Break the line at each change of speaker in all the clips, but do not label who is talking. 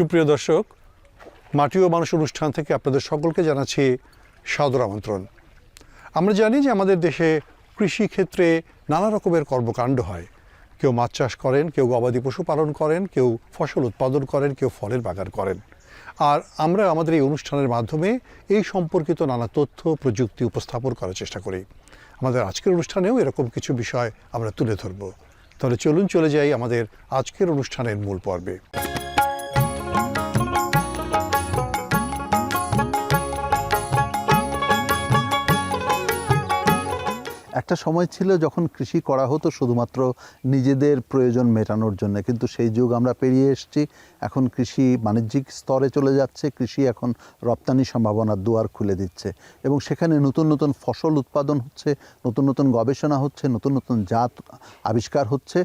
সুপ্রিয় দর্শক, মাটি ও মানুষ অনুষ্ঠান থেকে আপনাদের সকলকে জানাচ্ছি সাদর আমন্ত্রণ। আমরা জানি যে আমাদের দেশে কৃষি ক্ষেত্রে নানা রকমের কর্মকাণ্ড হয়। কেউ মাছ চাষ করেন, কেউ গবাদি পশু পালন করেন, কেউ ফসল উৎপাদন করেন, কেউ ফলের বাগান করেন। আর আমরা আমাদের এই অনুষ্ঠানের মাধ্যমে এই সম্পর্কিত নানা তথ্য, প্রযুক্তি উপস্থাপন করার চেষ্টা করি। আমাদের আজকের অনুষ্ঠানেও এরকম কিছু বিষয় আমরা তুলে ধরব। তাহলে চলুন চলে যাই আমাদের আজকের অনুষ্ঠানের মূল পর্বে।
একটা সময় ছিল যখন কৃষি করা হতো শুধুমাত্র নিজেদের প্রয়োজন মেটানোর জন্য, কিন্তু সেই যুগ আমরা পেরিয়ে এসেছি। এখন কৃষি বাণিজ্যিক স্তরে চলে যাচ্ছে, কৃষি এখন রপ্তানি সম্ভাবনার দুয়ার খুলে দিচ্ছে এবং সেখানে নতুন নতুন ফসল উৎপাদন হচ্ছে, নতুন নতুন গবেষণা হচ্ছে, নতুন নতুন জাত আবিষ্কার হচ্ছে।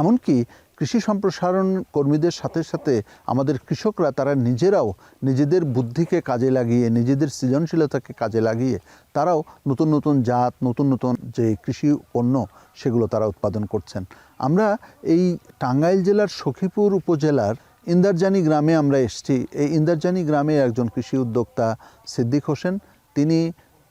এমনকি কৃষি সম্প্রসারণ কর্মীদের সাথে সাথে আমাদের কৃষকরা, তারা নিজেরাও নিজেদের বুদ্ধিকে কাজে লাগিয়ে, নিজেদের সৃজনশীলতাকে কাজে লাগিয়ে, তারাও নতুন নতুন জাত, নতুন নতুন যে কৃষি পণ্য সেগুলো তারা উৎপাদন করছেন। আমরা এই টাঙ্গাইল জেলার সখীপুর উপজেলার ইন্দারজানি গ্রামে আমরা এসেছি। এই ইন্দারজানি গ্রামে একজন কৃষি উদ্যোক্তা সিদ্দিক হোসেন, তিনি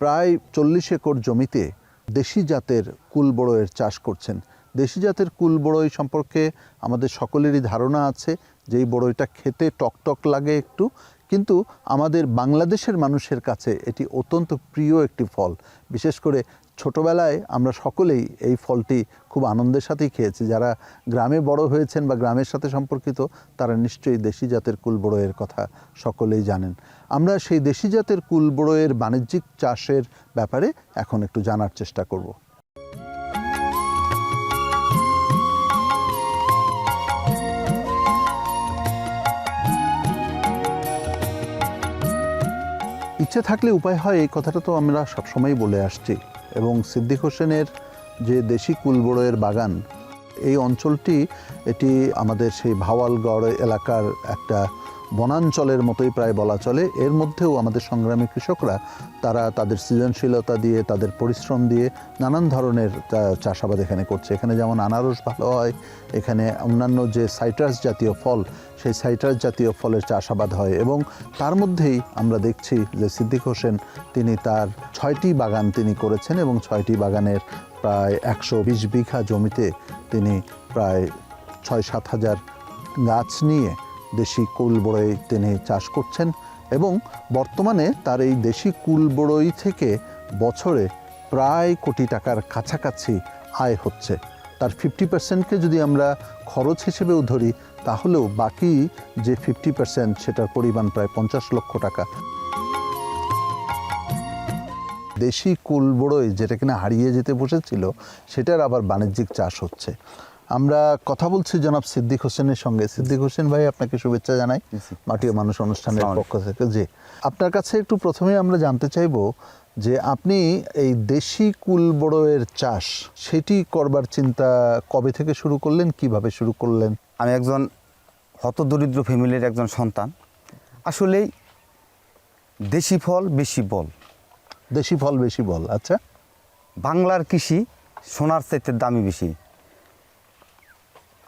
প্রায় চল্লিশ একর জমিতে দেশি জাতের কুল বড়য়ের চাষ করছেন। দেশি জাতের কুল বড়ই সম্পর্কে আমাদের সকলেরই ধারণা আছে যে এই বড়ইটা খেতে টকটক লাগে একটু। কিন্তু আমাদের বাংলাদেশের মানুষের কাছে এটি অত্যন্ত প্রিয় একটি ফল। বিশেষ করে ছোটবেলায় আমরা সকলেই এই ফলটি খুব আনন্দের সাথেই খেয়েছি। যারা গ্রামে বড় হয়েছেন বা গ্রামের সাথে সম্পর্কিত, তারা নিশ্চয়ই দেশি জাতের কুল বড়ইয়ের কথা সকলেই জানেন। আমরা সেই দেশি জাতের কুল বড়ইয়ের বাণিজ্যিক চাষের ব্যাপারে এখন একটু জানার চেষ্টা করব। ইচ্ছে থাকলে উপায় হয়, এই কথাটা তো আমরা সবসময় বলে আসছি। এবং সিদ্দিক হোসেনের যে দেশি কুলবড়ের বাগান, এই অঞ্চলটি, এটি আমাদের সেই ভাওয়ালগড় এলাকার একটা বনাঞ্চলের মতোই প্রায় বলা চলে। এর মধ্যেও আমাদের সংগ্রামী কৃষকরা, তারা তাদের সৃজনশীলতা দিয়ে, তাদের পরিশ্রম দিয়ে নানান ধরনের চাষাবাদ এখানে করছে। এখানে যেমন আনারস ভালো হয়, এখানে অন্যান্য যে সাইট্রাস জাতীয় ফল, সেই সাইট্রাস জাতীয় ফলের চাষাবাদ হয় এবং তার মধ্যেই আমরা দেখছি যে সিদ্দিক হোসেন, তিনি তার ছয়টি বাগান তিনি করেছেন এবং ছয়টি বাগানের প্রায় একশো বিশ বিঘা জমিতে তিনি প্রায় ছয় সাত হাজার গাছ নিয়ে দেশি কুল বড়ই তিনি চাষ করছেন এবং বর্তমানে তার এই দেশি কুল বড়ই থেকে বছরে প্রায় কোটি টাকার কাছাকাছি আয় হচ্ছে। তার ফিফটি পার্সেন্টকে যদি আমরা খরচ হিসেবেও ধরি, তাহলেও বাকি যে ফিফটি পার্সেন্ট সেটার পরিমাণ প্রায় পঞ্চাশ লক্ষ টাকা। দেশি কুল বড়ই যেটা কিনা হারিয়ে যেতে বসেছিল, সেটার আবার বাণিজ্যিক চাষ হচ্ছে। আমরা কথা বলছি জনাব সিদ্দিক হোসেনের সঙ্গে। সিদ্দিক হোসেন ভাই আপনাকে শুভেচ্ছা জানাই। মাটি ও মানুষ অনুষ্ঠানের পক্ষ থেকে। যে আপনার কাছে একটু প্রথমে আমরা জানতে চাইব যে আপনি এই দেশি কুল বড়য়ের চাষ সেটি করবার চিন্তা কবে থেকে শুরু করলেন কীভাবে শুরু করলেন?
আমি একজন হতদরিদ্র ফ্যামিলির একজন সন্তান। আসলেই দেশি ফল বেশি বল।
দেশি ফল বেশি বল আচ্ছা।
বাংলার কৃষি সোনার চাইতে দামি বেশি।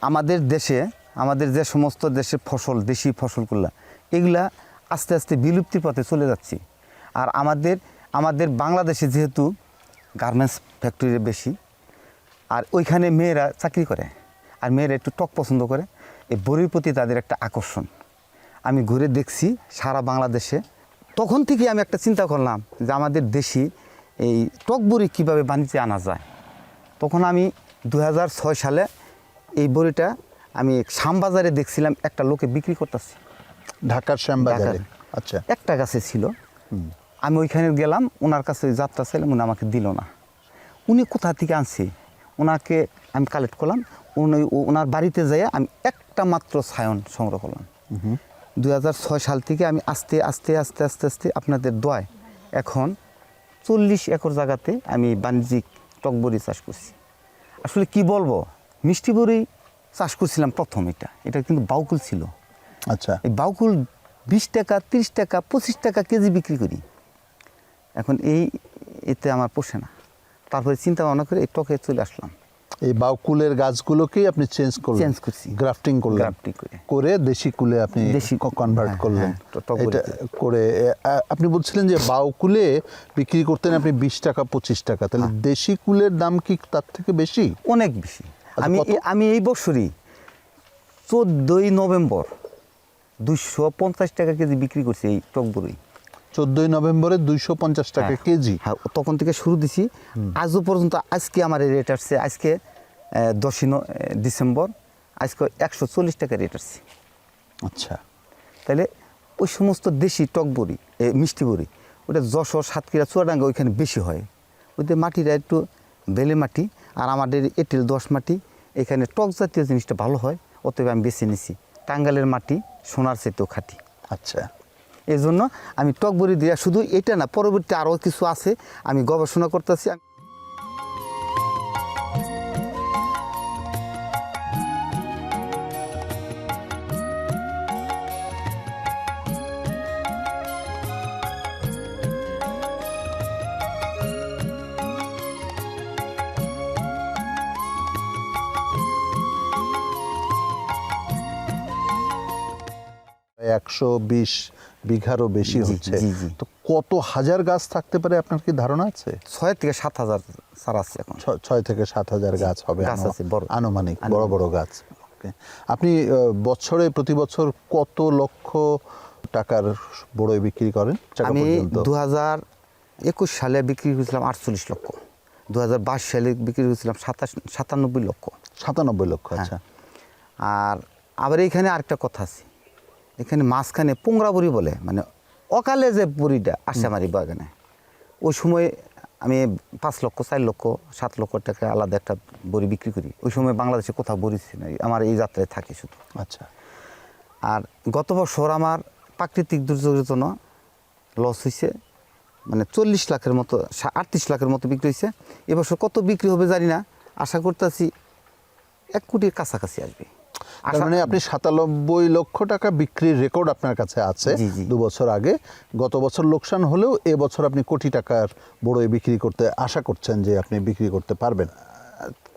আমাদের দেশে, আমাদের যে সমস্ত দেশে ফসল, দেশি ফসলগুলা, এগুলা আস্তে আস্তে বিলুপ্তির পথে চলে যাচ্ছে। আর আমাদের আমাদের বাংলাদেশে যেহেতু গার্মেন্টস ফ্যাক্টরি বেশি, আর ওইখানে মেয়েরা চাকরি করে, আর মেয়েরা একটু টক পছন্দ করে, এই বড়ির প্রতি তাদের একটা আকর্ষণ। আমি ঘুরে দেখছি সারা বাংলাদেশে। তখন থেকে আমি একটা চিন্তা করলাম যে আমাদের দেশি এই টক বড়ি কীভাবে বাণিজ্যে আনা যায়। তখন আমি দু হাজার ছয় সালে এই বড়িটা আমি শ্যামবাজারে দেখছিলাম একটা লোকে বিক্রি করতেছে।
ঢাকার শ্যামবাজারে। আচ্ছা।
একটা গাছে ছিল। আমি ওইখানে গেলাম ওনার কাছে যাত্রা ছিলাম উনি আমাকে দিল না। উনি কোথা থেকে আনছি? ওনাকে আমি কালেক্ট করলাম উনি ওনার বাড়িতে যাই আমি একটা মাত্র সায়ন সংগ্রহ করলাম। দুই সাল থেকে আমি আস্তে আস্তে আস্তে আস্তে আস্তে আপনাদের দোয়ায় এখন চল্লিশ একর জায়গাতে আমি বাণিজ্যিক টকবরি চাষ করছি। আসলে কি বলব? মিষ্টি বড়ি চাষ করছিলাম প্রথম এটা। এটা কিন্তু বাউকুল ছিল।
আচ্ছা।
এই বাউকুল বিশ টাকা তিরিশ টাকা পঁচিশ টাকা কেজি বিক্রি করি। এখন এই এতে আমার পোষে না। তারপরে চিন্তা ভাবনা করে এই টকে চলে আসলাম।
এই বাউকুলের গাছগুলোকেই আপনি চেঞ্জ করলেন।
Change করছি।
গ্রাফটিং করলেন।
Grafting করে।
করে দেশি কুলে আপনি
দেশি-
কনভার্ট
হ্যাঁ,
করলেন।
হ্যাঁ,
এটা করে আপনি বলছিলেন যে বাউকুলে বিক্রি করতেন আপনি বিশ টাকা পঁচিশ টাকা। তাহলে
হ্যাঁ।
দেশি কুলের দাম কি তার থেকে বেশি?
অনেক বেশি। আমি এ- আমি এই বছরই চোদ্দোই নভেম্বর দুইশো পঞ্চাশ টাকা কেজি বিক্রি করছি এই টকবরই
চোদ্দই নভেম্বরে দুইশো পঞ্চাশ টাকা কেজি?
হ্যাঁ তখন থেকে শুরু দিছি। আজও পর্যন্ত আজকে আমার রেট আসছে আজকে দশই ন- ডিসেম্বর আজকে একশো চল্লিশ টাকা রেট আসছে।
আচ্ছা।
তাহলে ওই সমস্ত দেশি টক বড়ি এ, মিষ্টি বড়ি ওটা যশোর সাতক্ষীরা চুয়াডাঙ্গা ওইখানে বেশি হয়। ওদের মাটিটা একটু বেলে মাটি আর আমাদের এঁটেল দশ মাটি এখানে টক জাতীয় জিনিসটা ভালো হয় অতএব আমি বেছে নিছি। টাঙ্গালের মাটি সোনার চেতেও খাটি।
আচ্ছা।
এই জন্য আমি টক বড়ি দেওয়া শুধু এটা না পরবর্তী আরও কিছু আছে আমি গবেষণা করতেছি
একশো বিশ বিঘারও বেশি হচ্ছে। তো কত হাজার গাছ থাকতে পারে আপনার কি ধারণা আছে?
ছয় থেকে সাত হাজার চারা আছে এখন।
ছয় থেকে সাত হাজার গাছ হবে
গাছ আছে, বড়।
আনুমানিক বড় বড় গাছ। আপনি বছরে প্রতি বছর কত লক্ষ টাকার বড়ই বিক্রি করেন?
আমি? দু হাজার একুশ সালে বিক্রি করেছিলাম আটচল্লিশ লক্ষ। দু হাজার বাইশ সালে বিক্রি করেছিলাম সাতাশ সাতানব্বই লক্ষ।
সাতানব্বই লক্ষ
হ্যাঁ।
আচ্ছা।
আর আবার এইখানে আরেকটা কথা আছে। এখানে মাঝখানে পোংরা বড়ি বলে মানে অকালে যে বড়িটা আসে আমার এই বাগানে। ওই সময় আমি পাঁচ লক্ষ চার লক্ষ সাত লক্ষ টাকা আলাদা একটা বড়ি বিক্রি করি। ওই সময় বাংলাদেশে কোথাও বড়ি ছিল না আমার এই যাত্রায় থাকে শুধু।
আচ্ছা।
আর গত বছর আমার প্রাকৃতিক দুর্যোগের জন্য লস হয়েছে মানে চল্লিশ লাখের মতো আটত্রিশ লাখের মতো বিক্রি হয়েছে এবছর কত বিক্রি হবে জানি না আশা করতেছি এক কোটির কাছাকাছি আসবে।
মানে আপনি সাতানব্বই লক্ষ টাকা বিক্রির রেকর্ড আপনার কাছে আছে। দু বছর আগে। গত বছর লোকসান হলেও এ বছর আপনি কোটি টাকার বড়ই বিক্রি করতে আশা করছেন যে আপনি বিক্রি করতে পারবেন।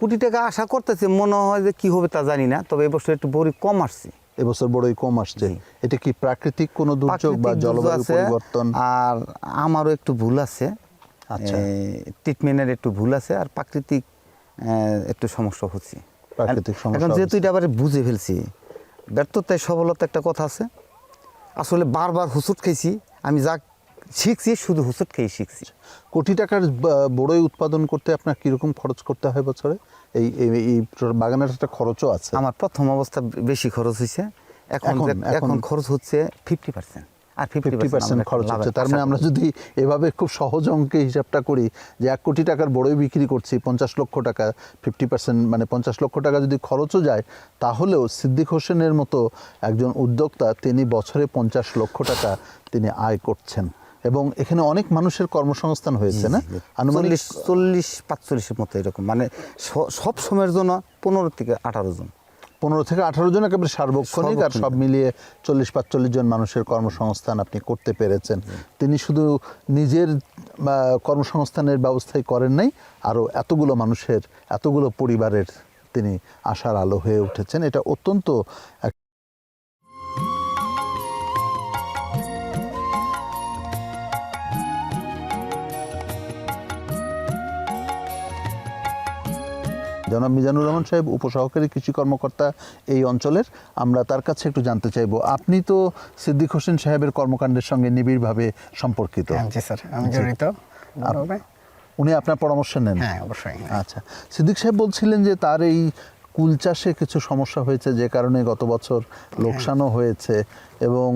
কোটি টাকা আশা করতেছি মনে হয় যে কি হবে তা জানি না তবে এবছর একটু বড়ি কম আসছে।
এবছর বড়ই কম আসছে। এটা কি প্রাকৃতিক কোনো দুর্যোগ বা জলবায়ু পরিবর্তন?
আর আমারও একটু ভুল আছে।
আচ্ছা।
ট্রিটমেন্টের একটু ভুল আছে আর প্রাকৃতিক একটু সমস্যা হচ্ছে।
প্রাকৃতিক সমস্যা
এখন যেহেতু এটা আবার বুঝে ফেলছি ব্যর্থতায় সফলতা একটা কথা আছে। আসলে বারবার হুসুট খেয়েছি আমি যা শিখছি শুধু হুসুট খেয়ে শিখছি।
কোটি টাকার বড়ই উৎপাদন করতে আপনার কীরকম খরচ করতে হয় বছরে? এই এই- বাগানের একটা খরচও আছে।
আমার প্রথম অবস্থা বেশি খরচ হয়েছে এখন-
এখন
খরচ হচ্ছে ফিফটি পার্সেন্ট আর
ফিফটি পার্সেন্ট খরচ হচ্ছে। তার মানে আমরা যদি এভাবে খুব সহজ অঙ্কে হিসাবটা করি যে এক কোটি টাকার বড়ই বিক্রি করছি পঞ্চাশ লক্ষ টাকা ফিফটি পার্সেন্ট মানে পঞ্চাশ লক্ষ টাকা যদি খরচও যায় তাহলেও সিদ্দিক হোসেনের মতো একজন উদ্যোক্তা তিনি বছরে পঞ্চাশ লক্ষ টাকা তিনি আয় করছেন। এবং এখানে অনেক মানুষের কর্মসংস্থান হয়েছে না? আনুমানিক
চল্লিশ পাঁচচল্লিশের মতো এরকম। মানে সব সময়ের জন্য পনেরো থেকে আঠারো জন।
পনেরো থেকে আঠারো জন একেবারে সার্বক্ষণিক আর সব মিলিয়ে চল্লিশ পাঁচচল্লিশ জন মানুষের কর্মসংস্থান আপনি করতে পেরেছেন। তিনি শুধু নিজের কর্মসংস্থানের ব্যবস্থাই করেন নাই আরও এতগুলো মানুষের এতগুলো পরিবারের তিনি আশার আলো হয়ে উঠেছেন। এটা অত্যন্ত জনাব মিজানুর রহমান সাহেব উপসহকারী কৃষি কর্মকর্তা এই অঞ্চলের। আমরা তার কাছে একটু জানতে চাইব আপনি তো সিদ্দিক হোসেন সাহেবের কর্মকাণ্ডের সঙ্গে নিবিড়ভাবে সম্পর্কিত।
হ্যাঁ, জি স্যার আমি জড়িত।
উনি আপনার পরামর্শ নেন?
হ্যাঁ অবশ্যই।
আচ্ছা সিদ্দিক সাহেব বলছিলেন যে তার এই কুল চাষে কিছু সমস্যা হয়েছে যে কারণে গত বছর লোকসানও হয়েছে এবং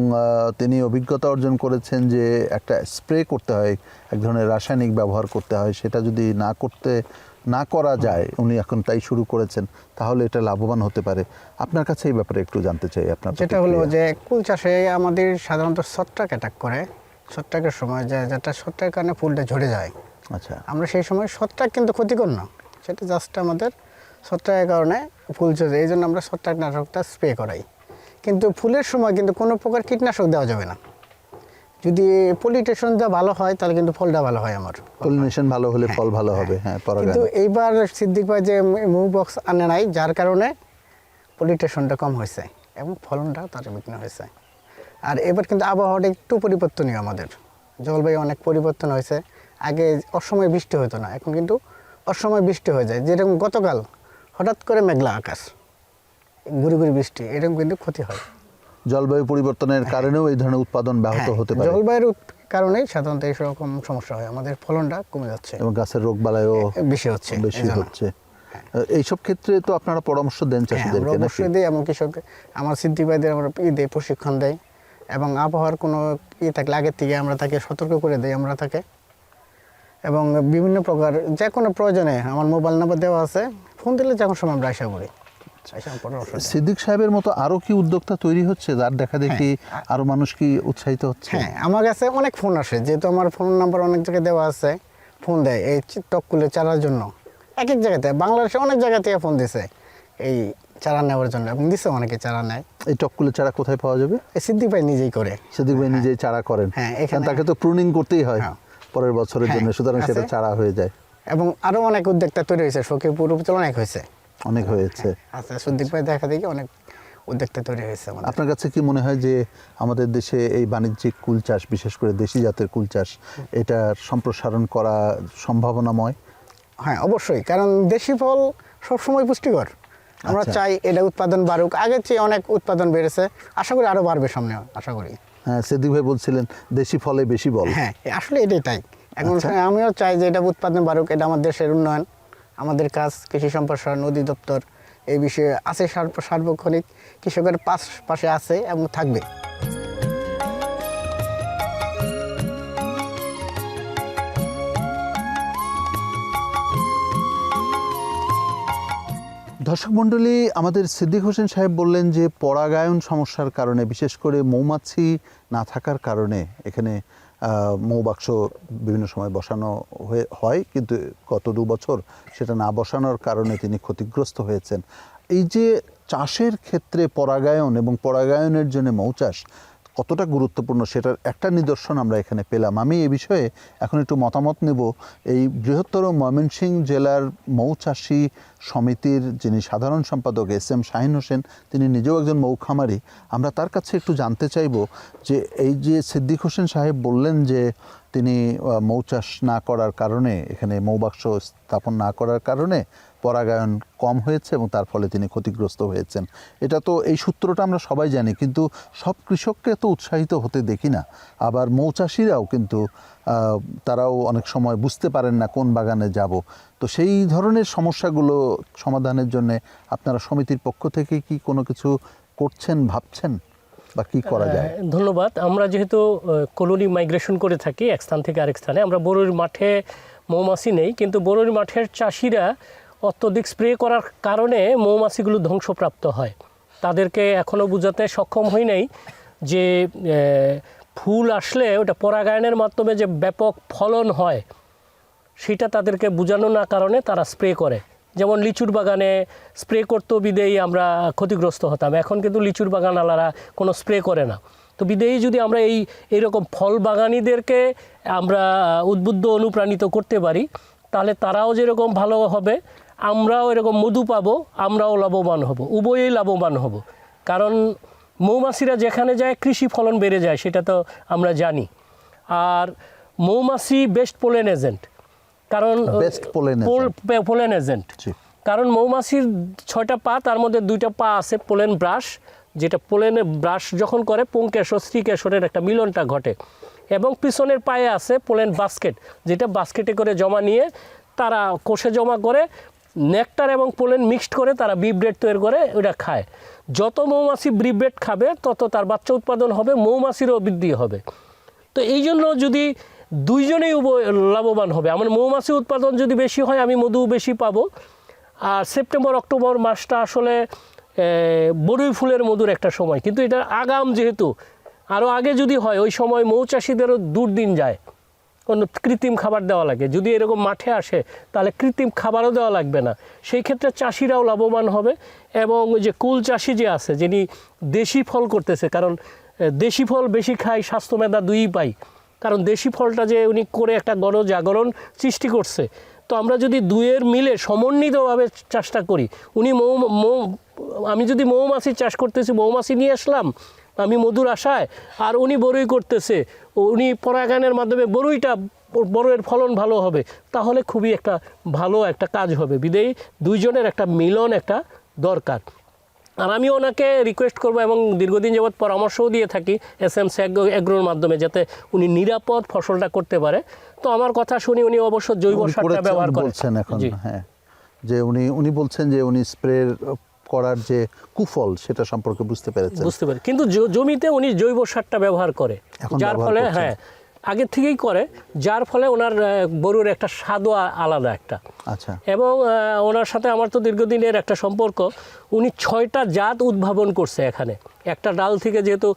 তিনি অভিজ্ঞতা অর্জন করেছেন যে একটা স্প্রে করতে হয় এক ধরনের রাসায়নিক ব্যবহার করতে হয় সেটা যদি না করতে না করা যায় উনি এখন তাই শুরু করেছেন তাহলে এটা লাভবান হতে পারে। আপনার কাছে এই ব্যাপারে একটু জানতে চাই আপনার
যেটা হলো যে কুল চাষে আমাদের সাধারণত ছত্রাক অ্যাটাক করে। ছত্রাকের সময় যে যেটা ছত্রাকের কারণে ফুলটা ঝরে যায়।
আচ্ছা।
আমরা সেই সময় ছত্রাক কিন্তু ক্ষতিকর না। সেটা জাস্ট আমাদের ছত্রাকের কারণে ফুল ঝরে যায়। এই জন্য আমরা ছত্রাক নাশকটা স্প্রে করাই। কিন্তু ফুলের সময় কিন্তু কোনো প্রকার কীটনাশক দেওয়া যাবে না। যদি পলিটেশনটা ভালো হয় তাহলে কিন্তু ফলটা ভালো হয় আমার।
পলিনেশন ভালো হলে ফল ভালো হবে হ্যাঁ
কিন্তু এইবার সিদ্দিক ভাই যে মুভ বক্স আনে নাই যার কারণে পলিটেশনটা কম হয়েছে এবং ফলনটা তার বিঘ্ন হয়েছে। আর এবার কিন্তু আবহাওয়াটা একটু পরিবর্তনীয় আমাদের। জলবায়ু অনেক পরিবর্তন হয়েছে। আগে অসময়ে বৃষ্টি হতো না এখন কিন্তু অসময়ে বৃষ্টি হয়ে যায়। যেরকম গতকাল হঠাৎ করে মেঘলা আকাশ ঘুরি ঘুরি বৃষ্টি এরকম কিন্তু ক্ষতি হয়।
জলবায়ু পরিবর্তনের কারণেও এই ধরনের উৎপাদন ব্যাহত
হ্যাঁ,
হতে পারে।
জলবায়ুর কারণেই সাধারণত এইরকম সমস্যা হয়। আমাদের ফলনটা কমে যাচ্ছে।
এবং গাছের রোগ বালাইও
বেশি হচ্ছে
বেশি। হচ্ছে। এইসব ক্ষেত্রে তো আপনারা পরামর্শ দেন
হ্যাঁ, আমরা
চাষিদেরকে
অবশ্যই দিই এবং কৃষক আমার সিদ্ধি ভাইদের আমরা ই দেয় প্রশিক্ষণ দেয় এবং আবহাওয়ার কোনো ই থাকলে আগের থেকে আমরা তাকে সতর্ক করে দিই আমরা তাকে। এবং বিভিন্ন প্রকার যে কোনো প্রয়োজনে আমার মোবাইল নাম্বার দেওয়া আছে। ফোন দিলে যখন সময় আমরা আশা করি।
সিদ্দিক সাহেবের মতো আরও কি উদ্যোক্তা তৈরি হচ্ছে যার দেখা দেখি আরও মানুষ কি উৎসাহিত হচ্ছে?
হ্যাঁ আমার কাছে অনেক ফোন আসে যেহেতু আমার ফোন নাম্বার অনেক জায়গায় দেওয়া আছে ফোন দেয় এই টককুলে চারার জন্য। এক এক জায়গাতে বাংলাদেশে অনেক জায়গা থেকে ফোন দিছে এই চারা নেওয়ার জন্য এবং দিছে অনেকে চারা নেয়।
এই টককুলে চারা কোথায় পাওয়া যাবে?
এই সিদ্দিক ভাই নিজেই করে।
সিদ্দিক ভাই নিজেই চারা করেন।
হ্যাঁ, এখানে-
তাকে তো প্রুনিং করতেই হয়
হ্যাঁ।
পরের বছরের
হ্যাঁ,
জন্য সুতরাং সেটা। চারা হয়ে যায়।
এবং আরও অনেক উদ্যোক্তা তৈরি হয়েছে সখীপুর অনেক হয়েছে।
অনেক হয়েছে।
আচ্ছা সুদীপ ভাই দেখা দেখি অনেক উদ্যোক্তা তৈরি হয়েছে আমাদের।
আপনার কাছে কি মনে হয় যে আমাদের দেশে এই বাণিজ্যিক কুল চাষ বিশেষ করে দেশি জাতের কুল চাষ এটা সম্প্রসারণ করা সম্ভাবনাময়?
হ্যাঁ অবশ্যই। কারণ দেশি ফল সবসময় পুষ্টিকর। আমরা
আচ্ছা।
চাই এটা উৎপাদন বাড়ুক। আগের চেয়ে অনেক উৎপাদন বেড়েছে। আশা করি আরও বাড়বে সামনে আশা করি।
হ্যাঁ সিদ্দিক ভাই বলছিলেন দেশি ফলে বেশি বল।
হ্যাঁ আসলে এটাই তাই। এখন
আচ্ছা।
আমিও চাই যে এটা উৎপাদন বাড়ুক এটা আমার দেশের উন্নয়ন। আমাদের কাজ, কৃষি সম্প্রসারণ অধিদপ্তর এই বিষয়ে আছে সার্বক্ষণিক, কৃষকের পাশ পাশে আছে এবং থাকবে।
দর্শক মণ্ডলী, আমাদের সিদ্দিক হোসেন সাহেব বললেন যে পরাগায়ন সমস্যার কারণে, বিশেষ করে মৌমাছি না থাকার কারণে এখানে মৌবাক্স বিভিন্ন সময় বসানো হয়ে, হয়, কিন্তু গত দু বছর সেটা না বসানোর কারণে তিনি ক্ষতিগ্রস্ত হয়েছেন। এই যে চাষের ক্ষেত্রে পরাগায়ন এবং পরাগায়নের জন্য মৌচাষ কতটা গুরুত্বপূর্ণ সেটার একটা নিদর্শন আমরা এখানে পেলাম। আমি এ বিষয়ে এখন একটু মতামত নেব। এই বৃহত্তর ময়মনসিং জেলার মৌচাষী সমিতির যিনি সাধারণ সম্পাদক এস এম শাহিন হোসেন, তিনি নিজেও একজন মৌ খামারি আমরা তার কাছে একটু জানতে চাইব যে এই যে সিদ্দিক হোসেন সাহেব বললেন যে তিনি মৌচাষ না করার কারণে, এখানে মৌবাক্স স্থাপন না করার কারণে পরাগায়ন কম হয়েছে এবং তার ফলে তিনি ক্ষতিগ্রস্ত হয়েছেন। এটা তো, এই সূত্রটা আমরা সবাই জানি, কিন্তু সব কৃষককে তো উৎসাহিত হতে দেখি না। আবার মৌচাষিরাও কিন্তু তারাও অনেক সময় বুঝতে পারেন না কোন বাগানে যাব। তো সেই ধরনের সমস্যাগুলো সমাধানের জন্য আপনারা সমিতির পক্ষ থেকে কি কোনো কিছু করছেন, ভাবছেন? বা কি করা যায়?
ধন্যবাদ। আমরা যেহেতু কলোনি মাইগ্রেশন করে থাকি এক স্থান থেকে আরেক স্থানে আমরা বরুর মাঠে মৌমাছি নেই কিন্তু বরুর মাঠের চাষিরা অত্যধিক স্প্রে করার কারণে মৌমাছিগুলো ধ্বংসপ্রাপ্ত হয়। তাদেরকে এখনও বোঝাতে সক্ষম হই নাই যে ফুল আসলে ওটা পরাগায়নের মাধ্যমে যে ব্যাপক ফলন হয় সেটা তাদেরকে বোঝানো না কারণে তারা স্প্রে করে। যেমন লিচুর বাগানে স্প্রে করতো বিদেয়ী আমরা ক্ষতিগ্রস্ত হতাম। এখন কিন্তু লিচুর বাগানওয়ালারা কোনো স্প্রে করে না। তো বিদেয়ী যদি আমরা এই, এইরকম ফল বাগানিদেরকে আমরা উদ্বুদ্ধ অনুপ্রাণিত করতে পারি, তাহলে তারাও যেরকম ভালো হবে, আমরাও এরকম মধু পাবো, আমরাও লাভবান হব, উভয়েই লাভবান হব। কারণ মৌমাছিরা যেখানে যায় কৃষি ফলন বেড়ে যায়, সেটা তো আমরা জানি। আর মৌমাছি বেস্ট পোলেন এজেন্ট কারণ পোলেন এজেন্ট কারণ মৌমাছির ছয়টা পা তার মধ্যে দুইটা পা আছে পোলেন ব্রাশ যেটা পোলেনে ব্রাশ যখন করে পুংকেশর স্ত্রীকেশরের একটা মিলনটা ঘটে। এবং পিছনের পায়ে আছে পোলেন বাস্কেট যেটা বাস্কেটে করে জমা নিয়ে তারা কোষে জমা করে নেকটার এবং পোলেন মিক্সড করে তারা বিব্রেড তৈরি করে ওটা খায়। যত মৌমাছি ব্রিব্রেড খাবে তত তার বাচ্চা উৎপাদন হবে মৌমাছিরও বৃদ্ধি হবে। তো এই জন্য যদি দুইজনেই লাভবান হবে। আমার মৌমাছি উৎপাদন যদি বেশি হয়, আমি মধু বেশি পাবো। আর সেপ্টেম্বর, অক্টোবর মাসটা আসলে বড়ই ফুলের মধুর একটা সময়। কিন্তু এটা আগাম যেহেতু আরও আগে যদি হয়, ওই সময় মৌচাষিদেরও দুর্দিন যায়। অন্য কৃত্রিম খাবার দেওয়া লাগে। যদি এরকম মাঠে আসে, তাহলে কৃত্রিম খাবারও দেওয়া লাগবে না। সেই ক্ষেত্রে চাষিরাও লাভবান হবে এবং যে কুল চাষি যে আছে, যিনি দেশি ফল করতেছে, কারণ দেশি ফল বেশি খাই স্বাস্থ্য মেধা দুইই পাই কারণ দেশি ফলটা যে উনি করে একটা গণজাগরণ সৃষ্টি করছে। তো আমরা যদি দুয়ের মিলে সমন্বিতভাবে চাষটা করি, উনি মৌ মৌ, আমি যদি মৌমাছি চাষ করতেছি, মৌমাছি নিয়ে আসলাম, আমি মধুর আশায়, আর উনি বড়ই করতেছে, উনি পরাগায়নের মাধ্যমে বড়ইটা বড়ের ফলন ভালো হবে, তাহলে খুবই একটা ভালো একটা কাজ হবে। বিদেয়ী দুইজনের একটা মিলন একটা দরকার। আর আমি ওনাকে রিকোয়েস্ট করব এবং দীর্ঘদিন যাবৎ পরামর্শও দিয়ে থাকি এস এম এগ্রোর মাধ্যমে যাতে উনি নিরাপদ ফসলটা করতে পারে। তো আমার কথা শুনি উনি অবশ্য জৈব সারটা ব্যবহার করেন।
বলছেন এখন হ্যাঁ। যে উনি উনি বলছেন যে উনি স্প্রে করার যে কুফল সেটা সম্পর্কে বুঝতে পেরেছেন।
বুঝতে পারি কিন্তু জমিতে উনি জৈব সারটা ব্যবহার করে। যার ফলে হ্যাঁ আগের থেকেই করে যার ফলে ওনার গরুর একটা স্বাদও আলাদা একটা।
আচ্ছা।
এবং ওনার সাথে আমার তো দীর্ঘদিনের একটা সম্পর্ক উনি ছয়টা জাত উদ্ভাবন করছে এখানে। একটা ডাল থেকে যেহেতু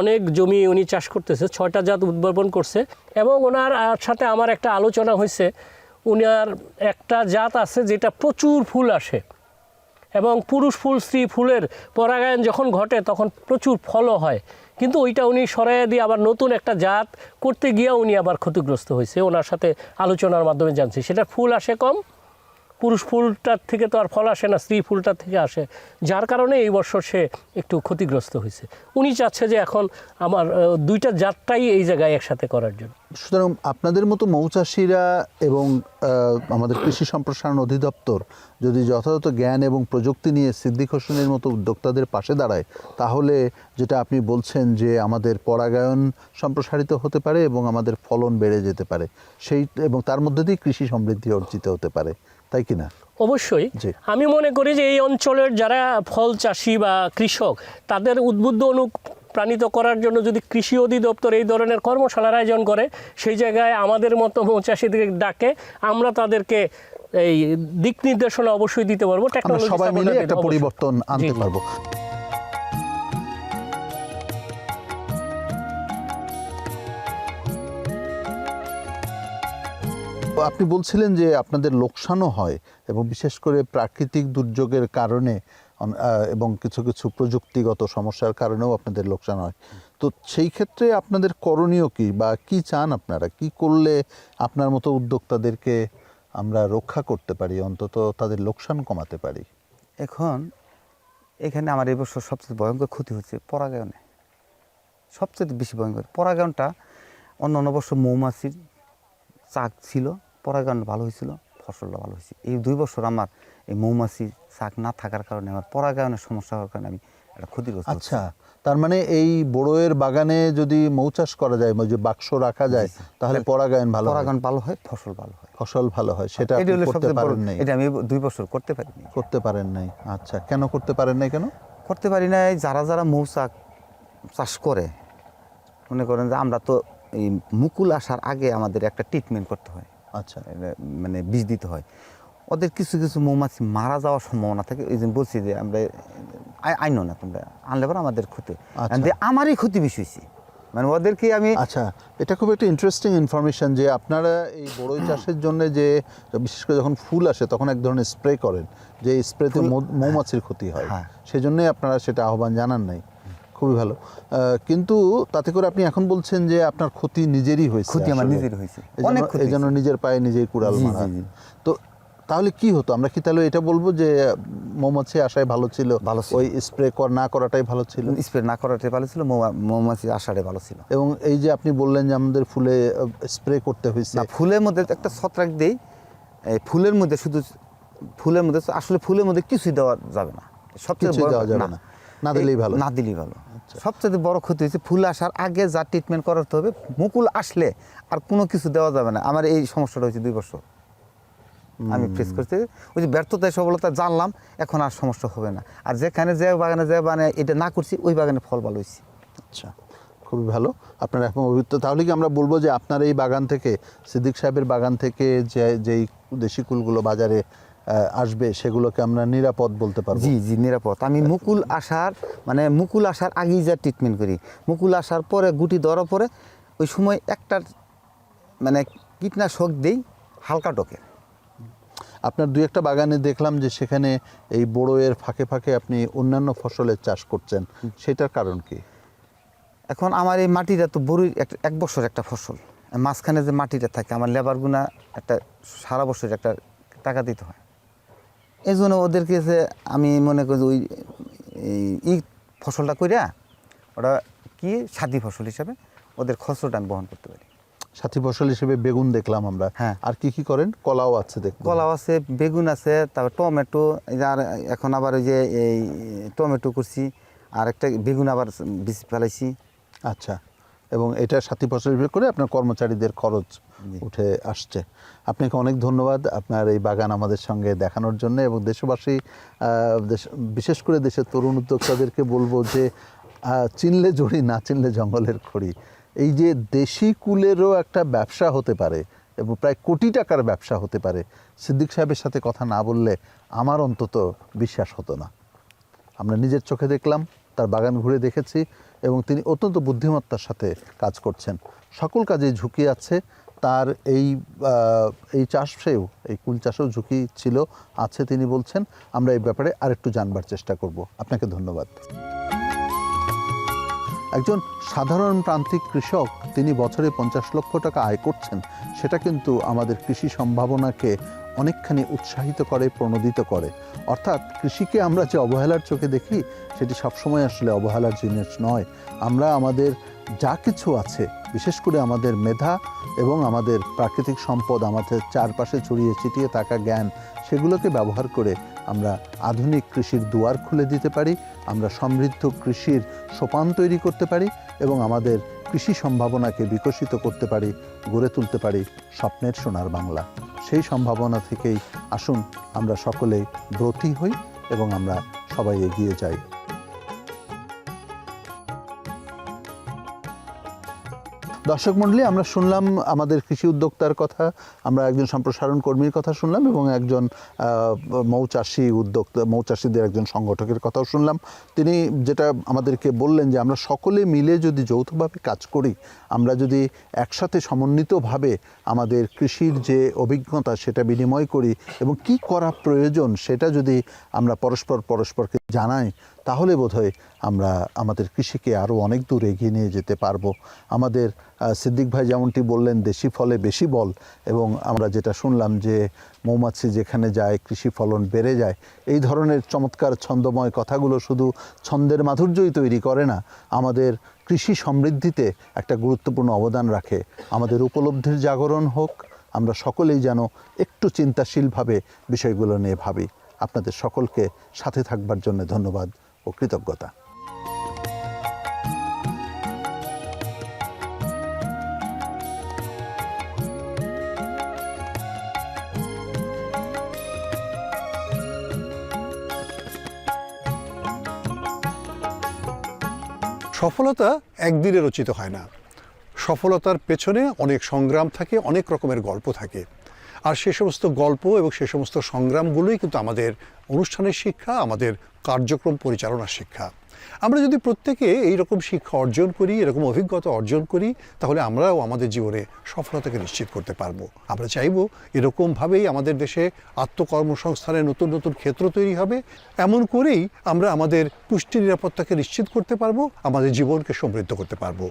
অনেক জমি উনি চাষ করতেছে ছয়টা জাত উদ্ভাবন করছে। এবং ওনার সাথে আমার একটা আলোচনা হয়েছে উনার একটা জাত আছে যেটা প্রচুর ফুল আসে। এবং পুরুষ ফুল স্ত্রী ফুলের পরাগায়ন যখন ঘটে তখন প্রচুর ফলও হয়। কিন্তু ওইটা উনি সরাইয়া দিয়ে আবার নতুন একটা জাত করতে গিয়ে উনি আবার ক্ষতিগ্রস্ত হয়েছে। ওনার সাথে আলোচনার মাধ্যমে জানছি। সেটা ফুল আসে কম পুরুষ ফুলটার থেকে তো আর ফল আসে না, স্ত্রী ফুলটার থেকে আসে। যার কারণে এই বছর সে একটু ক্ষতিগ্রস্ত হয়েছে। উনি চাচ্ছে যে এখন আমার দুইটা জাতটাই এই জায়গায় একসাথে করার জন্য।
সুতরাং আপনাদের মতো মৌচাষিরা এবং আমাদের কৃষি সম্প্রসারণ অধিদপ্তর যদি যথাযথ জ্ঞান এবং প্রযুক্তি নিয়ে সিদ্দিক হোসেনের মতো উদ্যোক্তাদের পাশে দাঁড়ায়, তাহলে যেটা আপনি বলছেন যে আমাদের পরাগায়ন সম্প্রসারিত হতে পারে এবং আমাদের ফলন বেড়ে যেতে পারে, সেই, এবং তার মধ্যে দিয়ে কৃষি সমৃদ্ধি অর্জিত হতে পারে। তাই কিনা?
অবশ্যই। আমি মনে করি যে এই অঞ্চলের যারা ফল চাষি বা কৃষক তাদের উদ্বুদ্ধ অনুপ্রাণিত করার জন্য যদি কৃষি অধিদপ্তর এই ধরনের কর্মশালার আয়োজন করে সেই জায়গায় আমাদের মতো চাষিদের ডাকে আমরা তাদেরকে এই দিক নির্দেশনা অবশ্যই দিতে পারব। টেকনোলজি
সবাই মিলে একটা পরিবর্তন আনতে। পারব। আপনি বলছিলেন যে আপনাদের লোকসানও হয় এবং বিশেষ করে প্রাকৃতিক দুর্যোগের কারণে এবং কিছু কিছু প্রযুক্তিগত সমস্যার কারণেও আপনাদের লোকসান হয়। তো সেই ক্ষেত্রে আপনাদের করণীয় কি বা কি চান আপনারা? কি করলে আপনার মতো উদ্যোক্তাদেরকে আমরা রক্ষা করতে পারি, অন্তত তাদের লোকসান কমাতে পারি?
এখন এখানে আমার এই বছর সবচেয়ে ভয়ঙ্কর ক্ষতি হচ্ছে পরাগায়নে। সবচেয়ে বেশি ভয়ঙ্কর। পরাগায়নটা অন্য অন্য বছর মৌমাছির চাক ছিল পরাগায়ন ভালো হয়েছিল ফসলটা ভালো হয়েছে। এই দুই বছর আমার এই মৌমাছি চাক না থাকার কারণে আমার পরাগায়নের সমস্যা হওয়ার কারণে আমি একটা ক্ষতিগ্রস্ত।
আচ্ছা তার মানে এই বড়োয়ের বাগানে যদি মৌ চাষ করা যায় ওই যে বাক্স রাখা যায় তাহলে পরাগায়ন ভালো
পরাগায়ন ভালো হয় ফসল ভালো হয়।
ফসল ভালো হয় সেটা করতে পারেন নাই?
এটা আমি দুই বছর করতে পারিনি।
করতে পারেন নাই। আচ্ছা কেন করতে পারেন নাই কেন?
করতে পারি না এই যারা যারা মৌচাক চাষ করে মনে করেন যে আমরা তো এই মুকুল আসার আগে আমাদের একটা ট্রিটমেন্ট করতে হয়।
আচ্ছা
মানে বীজ দিতে হয়। ওদের কিছু কিছু মৌমাছি মারা যাওয়ার সম্ভাবনা থাকে। এই জন্য বলছি যে আমরা আই- আইনো না তোমরা আনলে পর আমাদের ক্ষতি।
আচ্ছা।
আমারই ক্ষতি বেশি হয়েছে। মানে ওদেরকে আমি
আচ্ছা এটা খুব একটা ইন্টারেস্টিং ইনফরমেশন যে আপনারা এই বড়ই চাষের জন্য যে বিশেষ করে যখন ফুল আসে তখন এক ধরনের স্প্রে করেন যে স্প্রেতে মৌমাছির ক্ষতি হয়।
হ্যাঁ।
সেজন্যই আপনারা সেটা আহ্বান জানান নাই। খুবই ভালো। আহ, কিন্তু তাতে করে আপনি এখন বলছেন যে আপনার ক্ষতি নিজেরই হয়েছে
ক্ষতি আমার। নিজেরই হয়েছে। অনেক ক্ষতি
এই জন্য নিজের পায়ে নিজেই কুড়াল মারা। তো তাহলে কি হতো? আমরা কি তাহলে এটা বলব যে মৌমাছি আসায় ভালো ছিল?
ভালো
ওই স্প্রে কর না করাটাই ভালো ছিল?
স্প্রে না করাটাই ভালো ছিল মৌমাছি আসারে ভালো ছিল।
এবং এই যে আপনি বললেন যে আমাদের ফুলে স্প্রে করতে হয়েছে।
না ফুলের মধ্যে একটা ছত্রাক দেই এই ফুলের মধ্যে শুধু ফুলের মধ্যে আসলে ফুলের মধ্যে কিছুই দেওয়া যাবে না। সবচেয়ে
দেওয়া যাবে না। না। দিলেই ভালো।
না দিলেই ভালো। সবচেয়ে বড় ক্ষতি হয়েছে ফুল আসার আগে যা ট্রিটমেন্ট করাতে হবে মুকুল আসলে আর কোনো কিছু দেওয়া যাবে না। আমার এই সমস্যাটা হয়েছে দুই বছর। আমি ফেস করতে ওই যে ব্যর্থতায় সফলতা জানলাম এখন আর সমস্যা হবে না। আর যেখানে যে বাগানে যে মানে এটা না করছি ওই বাগানে ফল ভালো হয়েছে।
আচ্ছা খুবই ভালো। আপনার এখন অভিজ্ঞতা তাহলে কি আমরা বলব যে আপনার এই বাগান থেকে সিদ্দিক সাহেবের বাগান থেকে যে যেই দেশি কুলগুলো বাজারে আসবে সেগুলোকে আমরা নিরাপদ বলতে পারব।
জি জি নিরাপদ। আমি মুকুল আসার মানে মুকুল আসার আগেই যা ট্রিটমেন্ট করি। মুকুল আসার পরে গুটি ধরার পরে ওই সময় একটা মানে কীটনাশক দেই হালকা টকে।
আপনার দুই একটা বাগানে দেখলাম যে সেখানে এই বড়োয়ের ফাঁকে ফাঁকে আপনি অন্যান্য ফসলের চাষ করছেন। সেটার কারণ কি?
এখন আমার এই মাটিটা তো বড়ই এক- এক বছর একটা ফসল। মাঝখানে যে মাটিটা থাকে আমার লেবার লেবারগুনা একটা সারা বছর একটা টাকা দিতে হয়। এই জন্য ওদেরকে যে আমি মনে করি যে ওই এই ই ফসলটা কইরা ওটা কি সাথী ফসল হিসাবে ওদের খরচটা আমি বহন করতে পারি।
সাথী ফসল হিসেবে বেগুন দেখলাম আমরা।
হ্যাঁ।
আর কি কি করেন? কলাও আছে দেখ
কলাও আছে বেগুন আছে তারপর টমেটো আর এখন আবার ওই যে এই টমেটো করছি আর একটা বেগুন আবার বীজ ফেলাইছি।
আচ্ছা। এবং এটা সাথী ফসল হিসেবে করে আপনার কর্মচারীদের খরচ। উঠে আসছে। আপনাকে অনেক ধন্যবাদ আপনার এই বাগান আমাদের সঙ্গে দেখানোর জন্য এবং দেশবাসী বিশেষ করে দেশের তরুণ উদ্যোক্তাদেরকে বলব যে চিনলে জড়ি, না চিনলে জঙ্গলের খড়ি। এই যে দেশি কুলেরও একটা ব্যবসা হতে পারে এবং প্রায় কোটি টাকার ব্যবসা হতে পারে, সিদ্দিক সাহেবের সাথে কথা না বললে আমার অন্তত বিশ্বাস হতো না। আমরা নিজের চোখে দেখলাম, তার বাগান ঘুরে দেখেছি এবং তিনি অত্যন্ত বুদ্ধিমত্তার সাথে কাজ করছেন। সকল কাজে ঝুঁকি আছে তার এই এই চাষেও, এই কুল চাষেও ঝুঁকি ছিল, আছে তিনি বলছেন। আমরা এই ব্যাপারে আরেকটু জানবার চেষ্টা করব। আপনাকে ধন্যবাদ। একজন সাধারণ প্রান্তিক কৃষক, তিনি বছরে পঞ্চাশ লক্ষ টাকা আয় করছেন। সেটা কিন্তু আমাদের কৃষি সম্ভাবনাকে অনেকখানি উৎসাহিত করে, প্রণোদিত করে। অর্থাৎ কৃষিকে আমরা যে অবহেলার চোখে দেখি, সেটি সবসময় আসলে অবহেলার জিনিস নয়। আমরা আমাদের যা কিছু আছে, বিশেষ করে আমাদের মেধা এবং আমাদের প্রাকৃতিক সম্পদ, আমাদের চারপাশে ছড়িয়ে ছিটিয়ে থাকা জ্ঞান, সেগুলোকে ব্যবহার করে আমরা আধুনিক কৃষির দুয়ার খুলে দিতে পারি, আমরা সমৃদ্ধ কৃষির সোপান তৈরি করতে পারি এবং আমাদের কৃষি সম্ভাবনাকে বিকশিত করতে পারি, গড়ে তুলতে পারি স্বপ্নের সোনার বাংলা। সেই সম্ভাবনা থেকেই আসুন আমরা সকলেই ব্রতী হই এবং আমরা সবাই এগিয়ে যাই। দর্শক মণ্ডলী, আমরা শুনলাম আমাদের কৃষি উদ্যোক্তার কথা, আমরা একজন সম্প্রসারণ কর্মীর কথা শুনলাম এবং একজন মৌচাষী উদ্যোক্তা মৌচাষীদের একজন সংগঠকের কথাও শুনলাম। তিনি যেটা আমাদেরকে বললেন যে, আমরা সকলে মিলে যদি যৌথভাবে কাজ করি, আমরা যদি একসাথে সমন্বিতভাবে আমাদের কৃষির যে অভিজ্ঞতা, সেটা বিনিময় করি এবং কি করা প্রয়োজন, সেটা যদি আমরা পরস্পর পরস্পরকে জানাই, তাহলে বোধহয় আমরা আমাদের কৃষিকে আরও অনেক দূর এগিয়ে নিয়ে যেতে পারব। আমাদের সিদ্দিক ভাই যেমনটি বললেন, দেশি ফলে বেশি বল এবং আমরা যেটা শুনলাম যে মৌমাছি যেখানে যায়, কৃষি ফলন বেড়ে যায়, এই ধরনের চমৎকার ছন্দময় কথাগুলো শুধু ছন্দের মাধুর্যই তৈরি করে না, আমাদের কৃষি সমৃদ্ধিতে একটা গুরুত্বপূর্ণ অবদান রাখে। আমাদের উপলব্ধির জাগরণ হোক, আমরা সকলেই যেন একটু চিন্তাশীলভাবে বিষয়গুলো নিয়ে ভাবি। আপনাদের সকলকে সাথে থাকবার জন্য ধন্যবাদ ও কৃতজ্ঞতা।
সফলতা একদিনে রচিত হয় না। সফলতার পেছনে অনেক সংগ্রাম থাকে, অনেক রকমের গল্প থাকে। আর সে সমস্ত গল্প এবং সে সমস্ত সংগ্রামগুলোই কিন্তু আমাদের অনুষ্ঠানের শিক্ষা, আমাদের কার্যক্রম পরিচালনার শিক্ষা। আমরা যদি প্রত্যেকে এই রকম শিক্ষা অর্জন করি, এরকম অভিজ্ঞতা অর্জন করি, তাহলে আমরাও আমাদের জীবনে সফলতাকে নিশ্চিত করতে পারব। আমরা চাইব এরকমভাবেই আমাদের দেশে আত্মকর্মসংস্থানের নতুন নতুন ক্ষেত্র তৈরি হবে। এমন করেই আমরা আমাদের পুষ্টি নিরাপত্তাকে নিশ্চিত করতে পারব, আমাদের জীবনকে সমৃদ্ধ করতে পারব।